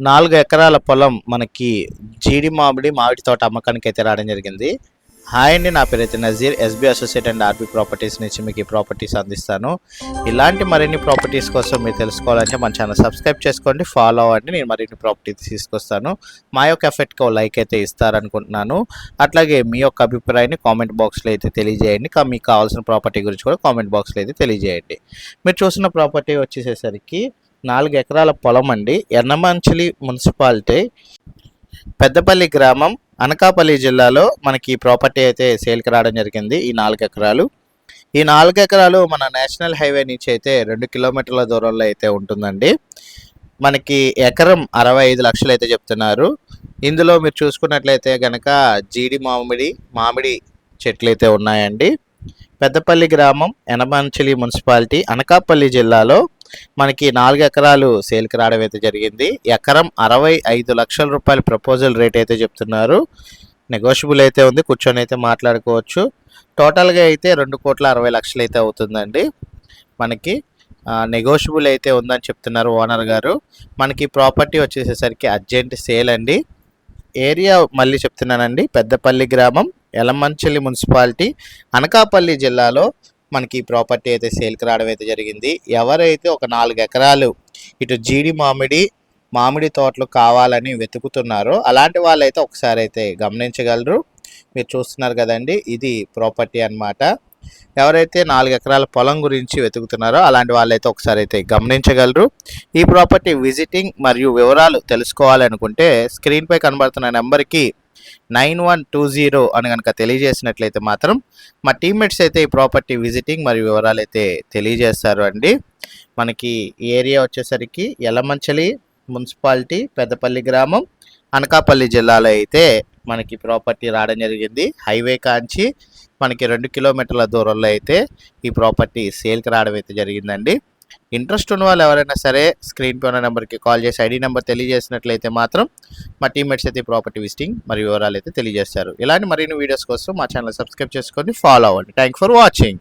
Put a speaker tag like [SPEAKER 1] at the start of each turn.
[SPEAKER 1] నాలుగు ఎకరాల పొలం మనకి జీడి మామిడి మామిడి తోట అమ్మకానికి అయితే రావడం జరిగింది. హాయ్ అండి నా పేరు అయితే Nazeer SB associate and RB properties నుంచి మీకు ఈ ప్రాపర్టీస్ అందిస్తాను. ఇలాంటి మరిన్ని ప్రాపర్టీస్ కోసం మీరు తెలుసుకోవాలంటే మన ఛానల్ సబ్స్క్రైబ్ చేసుకోండి ఫాలో అవ్వండి నేను మరిన్ని ప్రాపర్టీస్ తీసుకొస్తాను. మా యొక్క ఎఫెక్ట్కి లైక్ అయితే ఇస్తారనుకుంటున్నాను. అట్లాగే మీ యొక్క అభిప్రాయాన్ని కామెంట్ బాక్స్లో అయితే తెలియజేయండి. మీకు కావాల్సిన ప్రాపర్టీ గురించి కూడా కామెంట్ బాక్స్లో అయితే తెలియజేయండి. మీరు చూసిన ప్రాపర్టీ వచ్చేసేసరికి నాలుగు ఎకరాల పొలం అండి. ఎర్నమంచిలి మున్సిపాలిటీ. పెద్దపల్లి గ్రామం అనకాపల్లి జిల్లాలో మనకి ఈ ప్రాపర్టీ అయితే సేల్కి రావడం జరిగింది ఈ నాలుగు ఎకరాలు. ఈ నాలుగు ఎకరాలు మన నేషనల్ హైవే నుంచి అయితే రెండు కిలోమీటర్ల దూరంలో అయితే ఉంటుందండి. మనకి ఎకరం అరవై ఐదు లక్షలు అయితే చెప్తున్నారు. ఇందులో మీరు చూసుకున్నట్లయితే గనక జీడి మామిడి మామిడి చెట్లు అయితే ఉన్నాయండి. పెద్దపల్లి గ్రామం ఎనమంచిలి మున్సిపాలిటీ అనకాపల్లి జిల్లాలో మనకి నాలుగు ఎకరాలు సేల్కి రావడం అయితే జరిగింది. ఎకరం అరవై ఐదు లక్షల రూపాయల ప్రపోజల్ రేట్ అయితే చెప్తున్నారు. నెగోషియబుల్ అయితే ఉంది కూర్చొని అయితే మాట్లాడుకోవచ్చు. టోటల్గా అయితే రెండు కోట్ల అరవై లక్షలు అయితే అవుతుందండి. మనకి నెగోషియబుల్ అయితే ఉందని చెప్తున్నారు ఓనర్ గారు. మనకి ప్రాపర్టీ వచ్చేసేసరికి అర్జెంట్ సేల్ అండి. ఏరియా మళ్ళీ చెప్తున్నానండి పెద్దపల్లి గ్రామం ఎలమంచిలి మున్సిపాలిటీ అనకాపల్లి జిల్లాలో మనకి ప్రాపర్టీ అయితే సేల్కి రావడం అయితే జరిగింది. ఎవరైతే ఒక నాలుగు ఎకరాలు ఇటు జీడి మామిడి మామిడి తోటలు కావాలని వెతుకుతున్నారో అలాంటి వాళ్ళైతే ఒకసారి అయితే గమనించగలరు. మీరు చూస్తున్నారు కదండి ఇది ప్రాపర్టీ అన్నమాట. ఎవరైతే నాలుగు ఎకరాల పొలం గురించి వెతుకుతున్నారో అలాంటి వాళ్ళైతే ఒకసారి అయితే గమనించగలరు. ఈ ప్రాపర్టీ విజిటింగ్ మరియు వివరాలు తెలుసుకోవాలనుకుంటే స్క్రీన్పై కనబడుతున్న నెంబర్కి నైన్ వన్ టూ జీరో అని కనుక తెలియజేసినట్లయితే మాత్రం మా టీమ్మేట్స్ అయితే ఈ ప్రాపర్టీ విజిటింగ్ మరియు వివరాలు అయితే తెలియజేస్తారు అండి. మనకి ఏరియా వచ్చేసరికి ఎలమంచలి మున్సిపాలిటీ పెద్దపల్లి గ్రామం అనకాపల్లి జిల్లాలో అయితే మనకి ప్రాపర్టీ రావడం జరిగింది. హైవే కాంచి మనకి రెండు కిలోమీటర్ల దూరంలో అయితే ఈ ప్రాపర్టీ సేల్కి రావడం అయితే జరిగిందండి. ఇంట్రెస్ట్ ఉన్న వాళ్ళు ఎవరైనా సరే స్క్రీన్ పై ఉన్న నెంబర్కి కాల్ చేసి ఐడి నెంబర్ తెలియజేసినట్లయితే మాత్రం మా టీమ్మేట్స్ అయితే ప్రాపర్టీ విజిటింగ్ మరియు వివరాలు అయితే తెలియజేస్తారు. ఇలాంటి మరిన్ని వీడియోస్ కోసం మా ఛానల్ సబ్స్క్రైబ్ చేసుకొని ఫాలో అవ్వండి. Thank for watching.